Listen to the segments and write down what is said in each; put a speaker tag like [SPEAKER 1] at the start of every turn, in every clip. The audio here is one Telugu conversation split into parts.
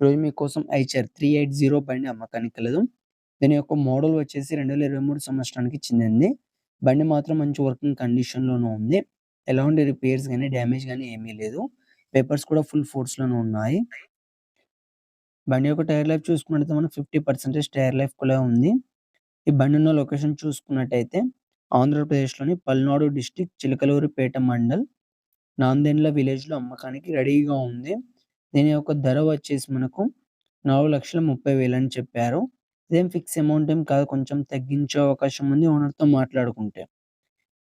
[SPEAKER 1] ఈరోజు మీకోసం ఐచర్ 380 బండి అమ్మకానికి కలదు. దీని యొక్క మోడల్ వచ్చేసి 2023 సంవత్సరానికి చెందింది. బండి మాత్రం మంచి వర్కింగ్ కండిషన్లోనూ ఉంది. ఎలాంటి రిపేర్స్ కానీ డ్యామేజ్ కానీ ఏమీ లేదు. పేపర్స్ కూడా ఫుల్ ఫోర్స్‌లోనే ఉన్నాయి. బండి యొక్క టైర్ లైఫ్ చూసుకున్నట్టయితే మనం ఫిఫ్టీ పర్సెంటేజ్ టైర్ లైఫ్ కూడా ఉంది. ఈ బండి ఉన్న లొకేషన్ చూసుకున్నట్టయితే ఆంధ్రప్రదేశ్‌లోని పల్నాడు డిస్ట్రిక్ట్ చిలకలూరిపేట మండల్ నాందేండ్ల విలేజ్‌లో అమ్మకానికి రెడీగా ఉంది. దీని యొక్క ధర వచ్చేసి మనకు 4,30,000 అని చెప్పారు. ఇదేం ఫిక్స్ అమౌంట్ ఏం కాదు. కొంచెం తగ్గించే అవకాశం ఉంది ఓనర్‌తో మాట్లాడుకుంటే.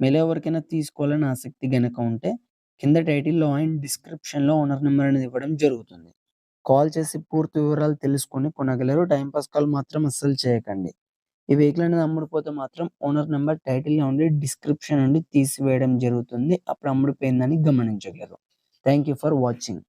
[SPEAKER 1] మీలో ఎవరికైనా తీసుకోవాలని ఆసక్తి గనక ఉంటే కింద టైటిల్‌లో అండ్ డిస్క్రిప్షన్‌లో ఓనర్ నెంబర్ అనేది ఇవ్వడం జరుగుతుంది. కాల్ చేసి పూర్తి వివరాలు తెలుసుకొని కొనగలరు. టైం పాస్ కాల్ మాత్రం అస్సలు చేయకండి. ఈ వెహికల్ అనేది అమ్ముడిపోతే మాత్రం ఓనర్ నెంబర్ టైటిల్‌లో ఉండి డిస్క్రిప్షన్ నుండి తీసివేయడం జరుగుతుంది. అప్పుడు అమ్ముడిపోయిందని గమనించగలరు. Thank you for watching.